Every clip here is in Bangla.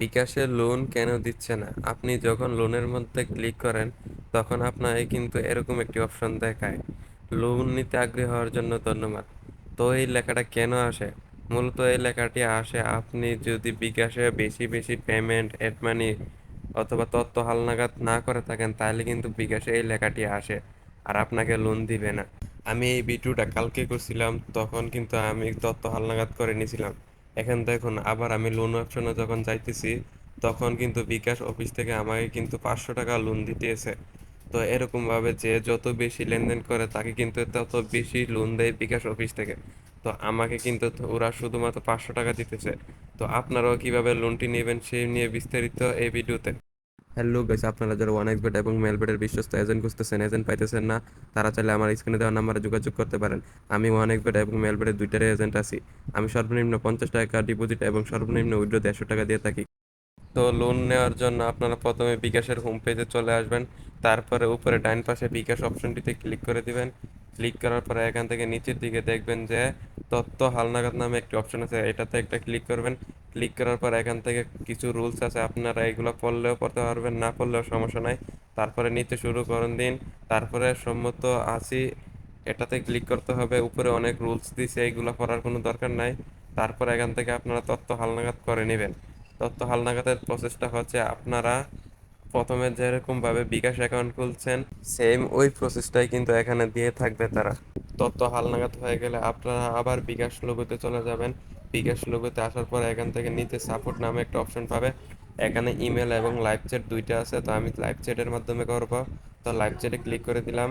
বিকাশে লোন কেন দিচ্ছে না? আপনি যখন লোনের মধ্যে ক্লিক করেন, তখন আপনাকে কিন্তু এরকম একটি অপশন দেখায়। লোন নিতে আগ্রহী হওয়ার জন্য ধন্যবাদ। তো এই লেখাটা কেন আসে? মূলত এই লেখাটি আসে, আপনি যদি বিকাশে বেশি বেশি পেমেন্ট এড মানি অথবা তথ্য হালনাগাদ না করে থাকেন, তাহলে কিন্তু বিকাশে এই লেখাটি আসে আর আপনাকে লোন দিবে না। আমি এই ভিডিওটা কালকে করছিলাম, তখন কিন্তু আমি তত্ত্ব হালনাগাদ করে নিয়েছিলাম। এখন দেখুন, আবার আমি লোন অপশনে যখন যাইতেছি, তখন কিন্তু বিকাশ অফিস থেকে আমাকে কিন্তু পাঁচশো টাকা লোন দিতেছে। তো এরকমভাবে যে যত বেশি লেনদেন করে, তাকে কিন্তু তত বেশি লোন দেয় বিকাশ অফিস থেকে। তো আমাকে কিন্তু ওরা শুধুমাত্র পাঁচশো টাকা দিতেছে। তো আপনারাও কীভাবে লোনটি নেবেন সেই নিয়ে বিস্তারিত এই ভিডিওতে হ্যালো গাইস আপনারা যারা ওয়ান এক্স বেড এবং মেল বেডের বিশ্বস্ত এজেন্ট খুঁজতেছেন এজেন্ট পাইতেছেন না, তারা চাইলে আমার স্ক্রিনে দেওয়া নাম্বারে যোগাযোগ করতে পারেন। আমি ওয়ান এক্স বেড এবং মেল বেডের দুইটারই এজেন্ট আছি। আমি সর্বনিম্ন পঞ্চাশ টাকা ডিপোজিট এবং সর্বনিম্ন উইড্রো দেড়শো টাকা দিয়ে থাকি। তো লোন নেওয়ার জন্য আপনারা প্রথমে বিকাশের হোম পেজে চলে আসবেন। তারপরে উপরে ডাইন পাশে বিকাশ অপশনটিতে ক্লিক করে দিবেন। ক্লিক করার পরে এখান থেকে নিচের দিকে দেখবেন যে তত্ত্ব হালনাগাদ নামে একটি অপশন আছে। এটাতে একটা ক্লিক করবেন। ক্লিক করার পর এখান থেকে কিছু রুলস আছে, আপনারা এগুলো পড়লেও পড়তে পারবেন, না পড়লেও সমস্যা নাই। তারপরে নিতে শুরু করেন দিন, তারপরে সম্মত আছি, এটাতে ক্লিক করতে হবে, উপরে অনেক রুলস দিছে, এগুলো পড়ার কোনো দরকার নাই। তারপর এখান থেকে আপনারা তথ্য হালনাগাদ করে নেবেন। তথ্য হালনাগাদের প্রসেসটা হচ্ছে, আপনারা প্রথমে যেরকম ভাবে বিকাশ অ্যাকাউন্ট খুলছেন সেম ওই প্রসেসটাই কিন্তু এখানে দিয়ে থাকবে তারা। তথ্য হালনাগাদ হয়ে গেলে আপনারা আবার বিকাশ লোগোতে চলে যাবেন। বিকাশ লোগোতে আসার পর এখান থেকে নিচে সাপোর্ট নামে একটা অপশন পাবে। এখানে ইমেল এবং লাইভ চ্যাট দুইটা আছে, তো আমি লাইভ চ্যাটের মাধ্যমে করব। তো লাইভ চ্যাটে ক্লিক করে দিলাম।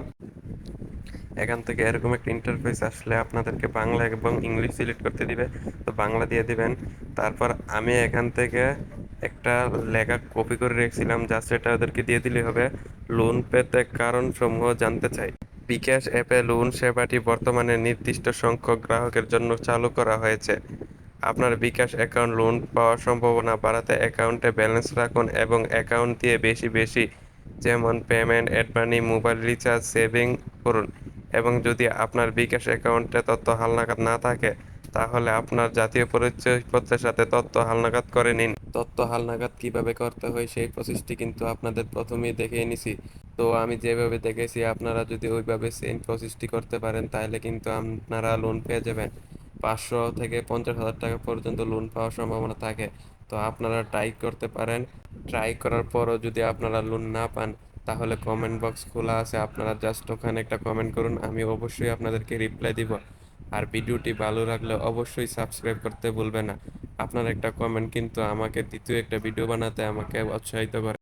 এখান থেকে এরকম একটা ইন্টারফেস আসলে আপনাদেরকে বাংলা এবং ইংলিশ সিলেক্ট করতে দিবে। তো বাংলা দিয়ে দিবেন। তারপর আমি এখান থেকে একটা লেখা কপি করে রেখেছিলাম জাস্ট এটা ওদেরকে দিয়ে দিলে হবে। লোন পেতে কারণ সমূহ জানতে চাই। বিকাশ অ্যাপে লোন সেবাটি বর্তমানে নির্দিষ্ট সংখ্যক গ্রাহকের জন্য চালু করা হয়েছে। আপনার বিকাশ অ্যাকাউন্ট, লোন পাওয়ার সম্ভাবনা বাড়াতে অ্যাকাউন্টে ব্যালেন্স রাখুন এবং অ্যাকাউন্ট দিয়ে বেশি বেশি, যেমন payment, add money, mobile recharge, saving করুন। এবং যদি আপনার বিকাশ অ্যাকাউন্টে তথ্য হালনাগাদ না থাকে, তাহলে আপনার জাতীয় পরিচয়পত্রের সাথে তথ্য হালনাগাদ করে নিন। তথ্য হালনাগাদ কীভাবে করতে হয়, সেই প্রসেসটি কিন্তু আপনাদের প্রথমেই দেখিয়ে নিছি। তো আমি যেভাবে দেখেছি, আপনারা যদি ওইভাবে সেম প্রসেসটি করতে পারেন, তাহলে কিন্তু আপনারা লোন পেয়ে যাবেন। পাঁচশো থেকে পঞ্চাশ হাজার টাকা পর্যন্ত লোন পাওয়ার সম্ভাবনা থাকে। তো আপনারা ট্রাই করতে পারেন। ট্রাই করার পরও যদি আপনারা লোন না পান, তাহলে কমেন্ট বক্স খোলা আছে। আপনারা জাস্ট ওখানে একটা কমেন্ট করুন, আমি অবশ্যই আপনাদেরকে রিপ্লাই দিব। আর ভিডিওটি ভালো লাগলে অবশ্যই সাবস্ক্রাইব করতে ভুলবেন না। আপনার একটা কমেন্ট কিন্তু আমাকে দ্বিতীয় একটা ভিডিও বানাতে আমাকে উৎসাহিত করে।